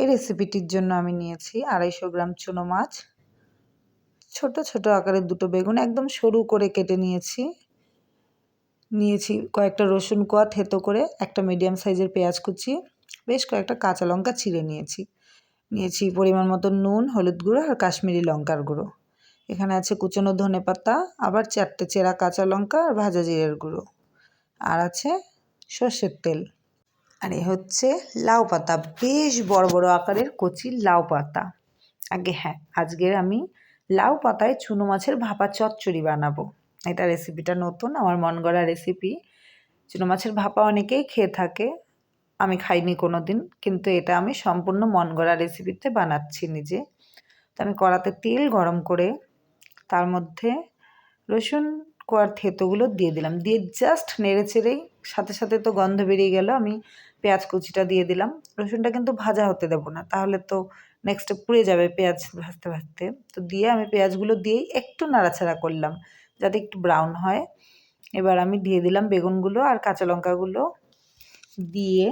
এই রেসিপিটির জন্য আমি নিয়েছি আড়াইশো গ্রাম চুনো মাছ। ছোট ছোট আকারের দুটো বেগুন একদম সরু করে কেটে নিয়েছি। নিয়েছি কয়েকটা রসুন কোয়া থেতো করে, একটা মিডিয়াম সাইজের পেঁয়াজ কুচি, বেশ কয়েকটা কাঁচা লঙ্কা ছিঁড়ে নিয়েছি। নিয়েছি পরিমাণ মতো নুন, হলুদ গুঁড়ো আর কাশ্মীরি লঙ্কার গুঁড়ো। এখানে আছে কুচনো ধনে পাতা, আবার চারটে চেরা কাঁচা লঙ্কা আর ভাজা জিরের গুঁড়ো। আর আছে সর্ষের তেল। আর এ হচ্ছে লাউ পাতা। বেশ বড় বড় আকারের কচি লাউ পাতা। আগে হ্যাঁ আজকের আমি লাউ পাতায় চুনো মাছের ভাপা চচ্চড়ি বানাবো। এটা রেসিপিটা নতুন, আমার মন গড়া রেসিপি চুনো মাছের ভাপা অনেকেই খেয়ে থাকে, আমি খাইনি কোনো দিন কিন্তু এটা আমি সম্পূর্ণ মন গড়া রেসিপিতে বানাচ্ছি নিজে। তো আমি কড়াতে তেল গরম করে, তার মধ্যে রসুন কোয়ার থেতোগুলো দিয়ে দিলাম। দিয়ে জাস্ট নেড়ে চেড়েই সাথে সাথে তো গন্ধ বেরিয়ে গেল, আমি পেঁয়াজ কুচিটা দিয়ে দিলাম। রসুনটা কিন্তু ভাজা হতে দেবো না, তাহলে তো নেক্সটে পুড়ে যাবে পেঁয়াজ ভাজতে ভাজতে। তো দিয়ে আমি পেঁয়াজগুলো দিয়েই একটু নাড়াচাড়া করলাম, যাতে একটু ব্রাউন হয়। এবার আমি দিয়ে দিলাম বেগুনগুলো আর কাঁচা লঙ্কাগুলো। দিয়ে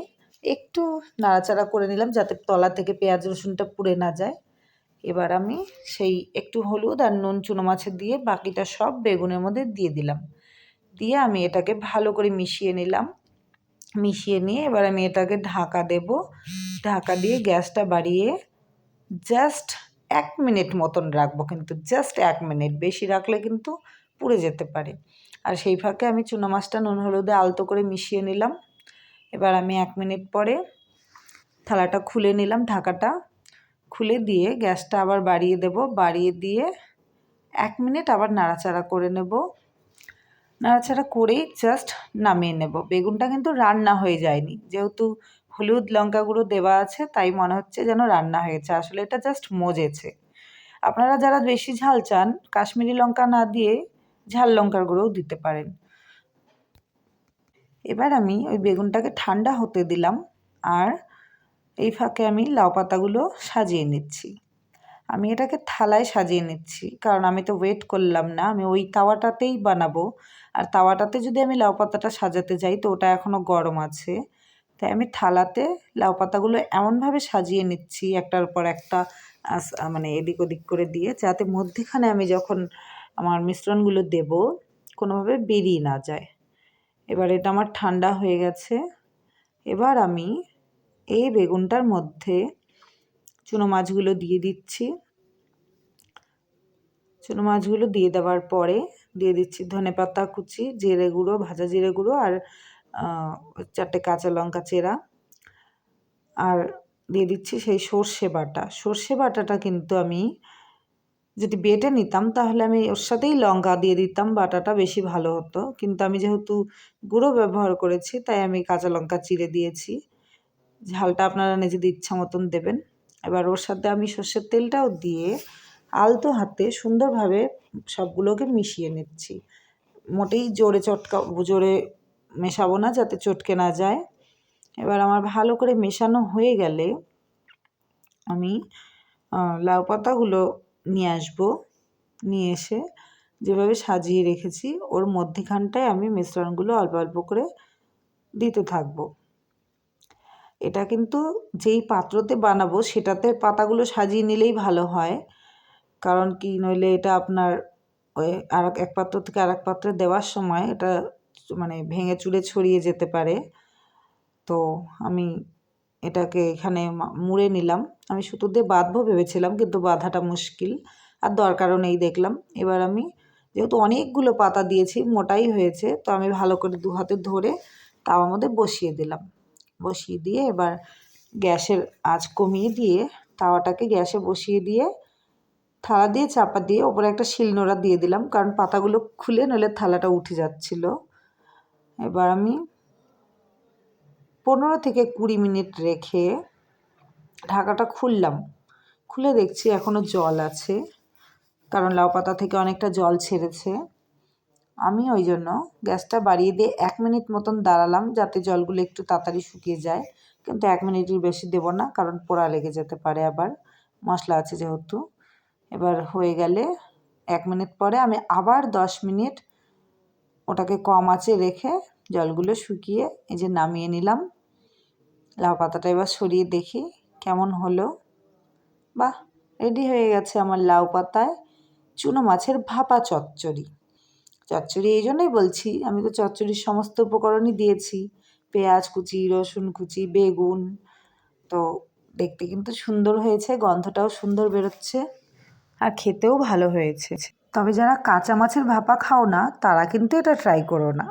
একটু নাড়াচাড়া করে নিলাম যাতে তলা থেকে পেঁয়াজ রসুনটা পুড়ে না যায়। এবার আমি সেই একটু হলুদ আর নুন চুনো মাছের দিয়ে বাকিটা সব বেগুনের মধ্যে দিয়ে দিলাম। দিয়ে আমি এটাকে ভালো করে মিশিয়ে নিলাম। মিশিয়ে নিয়ে এবার আমি এটাকে ঢাকা দেব। ঢাকা দিয়ে গ্যাসটা বাড়িয়ে জাস্ট এক মিনিট মতন রাখব কিন্তু জাস্ট এক মিনিট। বেশি রাখলে কিন্তু পুড়ে যেতে পারে। আর সেই ফাঁকে আমি চুনো মাছটা নুন হলুদে আলতো করে মিশিয়ে নিলাম। এবার আমি এক মিনিট পরে থালাটা খুলে নিলাম, ঢাকাটা খুলে দিয়ে গ্যাসটা আবার বাড়িয়ে দেব। বাড়িয়ে দিয়ে এক মিনিট আবার নাড়াচাড়া করে নেব। নাড়াচাড়া করেই জাস্ট নামিয়ে নেব। বেগুনটা কিন্তু রান্না হয়ে যায়নি। যেহেতু হলুদ লঙ্কা গুঁড়ো দেওয়া আছে, তাই মনে হচ্ছে যেন রান্না হয়েছে আসলে এটা জাস্ট মজেছে। আপনারা যারা বেশি ঝাল চান, কাশ্মীরি লঙ্কা না দিয়ে ঝাল লঙ্কার গুঁড়োও দিতে পারেন। এবার আমি ওই বেগুনটাকে ঠান্ডা হতে দিলাম। আর এই ফাঁকে আমি লাউ পাতাগুলো সাজিয়ে নিচ্ছি। আমি এটাকে থালায় সাজিয়ে নিচ্ছি। কারণ আমি তো ওয়েট করলাম না। আমি ওই তাওয়াটাতেই বানাবো। আর তাওয়াটাতে যদি আমি লাউ পাতাটা সাজাতে যাই, তো ওটা এখনও গরম আছে। তাই আমি থালাতে লাউ পাতাগুলো এমনভাবে সাজিয়ে নিচ্ছি, একটার পর একটা মানে এদিক ওদিক করে দিয়ে, যাতে মধ্যেখানে আমি যখন আমার মিশ্রণগুলো দেব, কোনোভাবে বেরিয়ে না যায়। এবার এটা আমার ঠান্ডা হয়ে গেছে। এবার আমি এই বেগুনটার মধ্যে চুনো মাছগুলো দিয়ে দিচ্ছি। চুনো মাছগুলো দিয়ে দেওয়ার পরে দিয়ে দিচ্ছি ধনে পাতা কুচি, জিরে গুঁড়ো, ভাজা জিরে গুঁড়ো আর চারটে কাঁচা লঙ্কা চেরা। আর দিয়ে দিচ্ছি সেই সর্ষে বাটা। সর্ষে বাটাটা কিন্তু আমি যদি বেটে নিতাম তাহলে আমি ওর সাথেই লঙ্কা দিয়ে দিতাম, বাটাটা বেশি ভালো হতো। কিন্তু আমি যেহেতু গুঁড়ো ব্যবহার করেছি, তাই আমি কাঁচা লঙ্কা চিড়ে দিয়েছি। ঝালটা আপনারা নিজেদের ইচ্ছা মতন দেবেন। এবার ওর সাথে আমি সর্ষের তেলটাও দিয়ে আলতো হাতে সুন্দরভাবে সবগুলোকে মিশিয়ে নিচ্ছি। মোটেই জোরে চটকা, জোরে মেশাবো না যাতে চটকে না যায়। এবার আমার ভালো করে মেশানো হয়ে গেলে আমি লাউ পাতাগুলো নিয়ে আসব। নিয়ে এসে যেভাবে সাজিয়ে রেখেছি, ওর মধ্যেখানটায় আমি মিশ্রণগুলো অল্প অল্প করে দিতে থাকব। এটা কিন্তু যেই পাত্রতে বানাবো সেটাতে পাতাগুলো সাজিয়ে নিলেই ভালো হয়। কারণ কি? নইলে এটা আপনার ওই আর এক পাত্র থেকে আর এক পাত্রে দেওয়ার সময় এটা মানে ভেঙে চুরে ছড়িয়ে যেতে পারে। তো আমি এটাকে এখানে মুড়ে নিলাম। আমি সুতো দিয়ে বাঁধবো ভেবেছিলাম, কিন্তু বাঁধাটা মুশকিল। আর দরকারও নেই দেখলাম। এবার আমি যেহেতু অনেকগুলো পাতা দিয়েছি, মোটাই হয়েছে, তো আমি ভালো করে দু হাতে ধরে তাওয়ার মধ্যে বসিয়ে দিলাম। বসিয়ে দিয়ে এবার গ্যাসের আঁচ কমিয়ে দিয়ে তাওয়াটাকে গ্যাসে বসিয়ে দিয়ে থালা দিয়ে চাপা দিয়ে ওপরে একটা শিলনোড়া দিয়ে দিলাম, কারণ পাতাগুলো খুলে নইলে থালাটা উঠে যাচ্ছিল। এবার আমি পনেরো থেকে কুড়ি মিনিট রেখে ঢাকাটা খুললাম। খুলে দেখছি এখনও জল আছে, কারণ লাউ পাতা থেকে অনেকটা জল ছেড়েছে। আমি ওই জন্য গ্যাসটা বাড়িয়ে দিয়ে এক মিনিট মতন দাঁড়ালাম যাতে জলগুলো একটু তাড়াতাড়ি শুকিয়ে যায়। কিন্তু এক মিনিটের বেশি দেব না, কারণ পোড়া লেগে যেতে পারে আবার। মশলা আছে যেহেতু। এবার হয়ে গেলে এক মিনিট পরে আমি আবার দশ মিনিট ওটাকে কম আঁচে রেখে জলগুলো শুকিয়ে এই যে নামিয়ে নিলাম। লাউ পাতাটা এবার সরিয়ে দেখি কেমন হলো। বাহ, রেডি হয়ে গেছে আমার লাউ পাতায় চুনো মাছের ভাপা চচ্চড়ি। চচ্চড়ি এই জন্যই বলছি, আমি তো চচ্চড়ির সমস্ত উপকরণই দিয়েছি। পেঁয়াজ কুচি, রসুন কুচি, বেগুন। তো দেখতে কিন্তু সুন্দর হয়েছে, গন্ধটাও সুন্দর বেরোচ্ছে আর খেতেও ভালো হয়েছে। তবে যারা কাঁচা মাছের ভাপা খাও না, তারা কিন্তু এটা ট্রাই করো না।